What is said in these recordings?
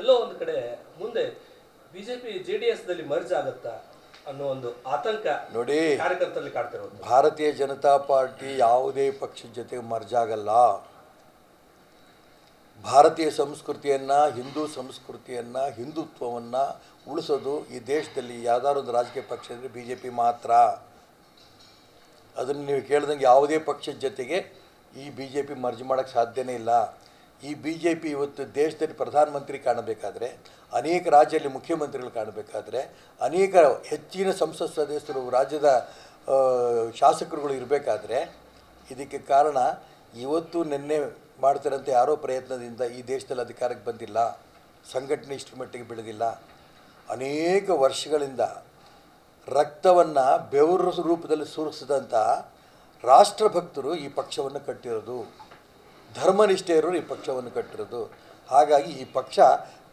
ಎಲ್ಲೋ ಒಂದು ಕಡೆ ಮುಂದೆ ಬಿಜೆಪಿ ಜೆ ಡಿ ಎಸ್ ದಲ್ಲಿ ಮರ್ಜ್ ಆಗುತ್ತಾ ಅನ್ನೋ ಒಂದು ಆತಂಕ ನೋಡಿ ಕಾರ್ಯಕರ್ತರಲ್ಲಿ ಕಾಡ್ತಿರೋದು ಭಾರತೀಯ ಜನತಾ ಪಾರ್ಟಿ ಯಾವುದೇ ಪಕ್ಷದ ಜೊತೆ ಮರ್ಜ್ ಆಗಲ್ಲ. ಭಾರತೀಯ ಸಂಸ್ಕೃತಿಯನ್ನು ಹಿಂದೂ ಸಂಸ್ಕೃತಿಯನ್ನು ಹಿಂದುತ್ವವನ್ನು ಉಳಿಸೋದು ಈ ದೇಶದಲ್ಲಿ ಯಾವ್ದಾದ್ರು ಒಂದು ರಾಜಕೀಯ ಪಕ್ಷ ಅಂದರೆ ಬಿ ಜೆ ಪಿ ಮಾತ್ರ. ಅದನ್ನು ನೀವು ಕೇಳ್ದಂಗೆ ಯಾವುದೇ ಪಕ್ಷದ ಜೊತೆಗೆ ಈ ಬಿ ಜೆ ಪಿ ಮರ್ಜಿ ಮಾಡೋಕ್ಕೆ ಸಾಧ್ಯನೇ ಇಲ್ಲ. ಈ ಬಿ ಜೆ ಪಿ ಇವತ್ತು ದೇಶದಲ್ಲಿ ಪ್ರಧಾನಮಂತ್ರಿ ಕಾಣಬೇಕಾದ್ರೆ, ಅನೇಕ ರಾಜ್ಯದಲ್ಲಿ ಮುಖ್ಯಮಂತ್ರಿಗಳು ಕಾಣಬೇಕಾದ್ರೆ, ಅನೇಕ ಹೆಚ್ಚಿನ ಸಂಸತ್ ಸದಸ್ಯರು ರಾಜ್ಯದ ಶಾಸಕರುಗಳು ಇರಬೇಕಾದ್ರೆ, ಇದಕ್ಕೆ ಕಾರಣ ಇವತ್ತು ನಿನ್ನೆ ಮಾಡ್ತಿರೋಂಥ ಯಾರೋ ಪ್ರಯತ್ನದಿಂದ ಈ ದೇಶದಲ್ಲಿ ಅಧಿಕಾರಕ್ಕೆ ಬಂದಿಲ್ಲ, ಸಂಘಟನೆ ಇಷ್ಟು ಮಟ್ಟಿಗೆ ಬೆಳೆದಿಲ್ಲ. ಅನೇಕ ವರ್ಷಗಳಿಂದ ರಕ್ತವನ್ನು ಬೆವರು ರೂಪದಲ್ಲಿ ಸುರಿಸಿದಂಥ ರಾಷ್ಟ್ರಭಕ್ತರು ಈ ಪಕ್ಷವನ್ನು ಕಟ್ಟಿರೋದು. ಧರ್ಮನಿಷ್ಠೆಯರು ಈ ಪಕ್ಷವನ್ನು ಕಟ್ಟಿರೋದು. ಹಾಗಾಗಿ ಈ ಪಕ್ಷ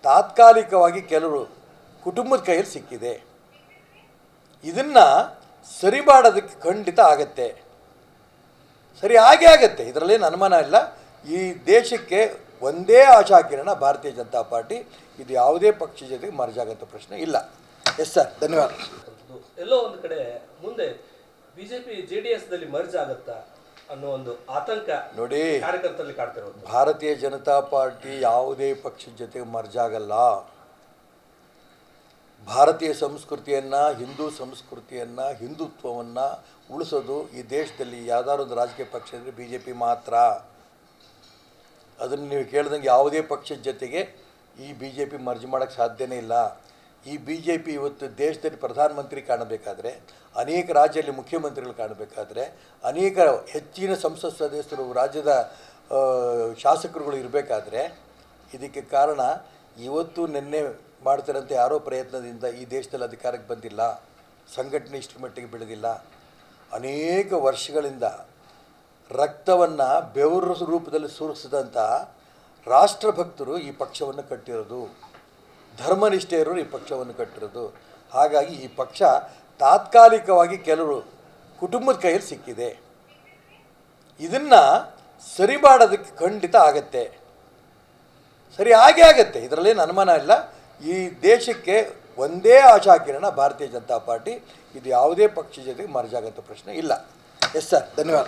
ತಾತ್ಕಾಲಿಕವಾಗಿ ಕೆಲವರು ಕುಟುಂಬದ ಕೈಯಲ್ಲಿ ಸಿಕ್ಕಿದೆ. ಇದನ್ನು ಸರಿ ಮಾಡೋದಕ್ಕೆ ಖಂಡಿತ ಆಗತ್ತೆ. ಸರಿ ಆಗೇ ಆಗತ್ತೆ. ಇದರಲ್ಲೇನು ಅನುಮಾನ ಇಲ್ಲ. ಈ ದೇಶಕ್ಕೆ ಒಂದೇ ಆಶಾಕಿರಣ ಭಾರತೀಯ ಜನತಾ ಪಾರ್ಟಿ. ಇದು ಯಾವುದೇ ಪಕ್ಷ ಜೊತೆಗೆ ಮರ್ಜಾಗಂತ ಪ್ರಶ್ನೆ ಇಲ್ಲ. ಎಸ್ ಸರ್ ಧನ್ಯವಾದ. ಎಲ್ಲೋ ಒಂದು ಕಡೆ ಮುಂದೆ BJP J D S merge ಆಗತ್ತಾ ಅನ್ನೋ ಒಂದು ಆತಂಕ ನೋಡಿ ಕಾರ್ಯಕರ್ತರಲ್ಲಿ ಕಾಡ್ತಿರೋದು. ಭಾರತೀಯ ಜನತಾ ಪಾರ್ಟಿ ಯಾವುದೇ ಪಕ್ಷದ ಜೊತೆಗೆ ಮರ್ಜಾಗಲ್ಲ ಭಾರತೀಯ ಸಂಸ್ಕೃತಿಯನ್ನು ಹಿಂದೂ ಸಂಸ್ಕೃತಿಯನ್ನು ಹಿಂದುತ್ವವನ್ನು ಉಳಿಸೋದು ಈ ದೇಶದಲ್ಲಿ ಯಾವ್ದಾದ್ರು ಒಂದು ರಾಜಕೀಯ ಪಕ್ಷ ಅಂದರೆ ಬಿ ಜೆ ಪಿ ಮಾತ್ರ. ಅದನ್ನು ನೀವು ಕೇಳ್ದಂಗೆ ಯಾವುದೇ ಪಕ್ಷದ ಜೊತೆಗೆ ಈ ಬಿ ಜೆ ಪಿ ಮರ್ಜಿ ಮಾಡೋಕ್ಕೆ ಸಾಧ್ಯನೇ ಇಲ್ಲ. ಈ ಬಿ ಜೆ ಪಿ ಇವತ್ತು ದೇಶದಲ್ಲಿ ಪ್ರಧಾನಮಂತ್ರಿ ಕಾಣಬೇಕಾದ್ರೆ, ಅನೇಕ ರಾಜ್ಯದಲ್ಲಿ ಮುಖ್ಯಮಂತ್ರಿಗಳು ಕಾಣಬೇಕಾದ್ರೆ, ಅನೇಕ ಹೆಚ್ಚಿನ ಸಂಸತ್ ಸದಸ್ಯರು ರಾಜ್ಯದ ಶಾಸಕರುಗಳು ಇರಬೇಕಾದ್ರೆ, ಇದಕ್ಕೆ ಕಾರಣ ಇವತ್ತು ನಿನ್ನೆ ಮಾಡ್ತಿರೋಂಥ ಯಾರೋ ಪ್ರಯತ್ನದಿಂದ ಈ ದೇಶದಲ್ಲಿ ಅಧಿಕಾರಕ್ಕೆ ಬಂದಿಲ್ಲ, ಸಂಘಟನೆ ಇಷ್ಟು ಮಟ್ಟಿಗೆ ಬೆಳೆದಿಲ್ಲ ಅನೇಕ ವರ್ಷಗಳಿಂದ ರಕ್ತವನ್ನು ಬೆವರು ರೂಪದಲ್ಲಿ ಸುರಿಸಿದಂಥ ರಾಷ್ಟ್ರಭಕ್ತರು ಈ ಪಕ್ಷವನ್ನು ಕಟ್ಟಿರೋದು. ಧರ್ಮನಿಷ್ಠೆಯರು ಈ ಪಕ್ಷವನ್ನು ಕಟ್ಟಿರೋದು. ಹಾಗಾಗಿ ಈ ಪಕ್ಷ ತಾತ್ಕಾಲಿಕವಾಗಿ ಕೆಲವರು ಕುಟುಂಬದ ಕೈಯಲ್ಲಿ ಸಿಕ್ಕಿದೆ. ಇದನ್ನು ಸರಿ ಮಾಡೋದಕ್ಕೆ ಖಂಡಿತ ಆಗತ್ತೆ. ಸರಿ ಆಗೇ ಆಗತ್ತೆ. ಇದರಲ್ಲೇನು ಅನುಮಾನ ಇಲ್ಲ. ಈ ದೇಶಕ್ಕೆ ಒಂದೇ ಆಶಾಕಿರಣ ಭಾರತೀಯ ಜನತಾ ಪಾರ್ಟಿ. ಇದು ಯಾವುದೇ ಪಕ್ಷ ಜೊತೆಗೆ ಮರ್ಜಾಗತ್ತ ಪ್ರಶ್ನೆ ಇಲ್ಲ. ಎಸ್ ಸರ್ ಧನ್ಯವಾದ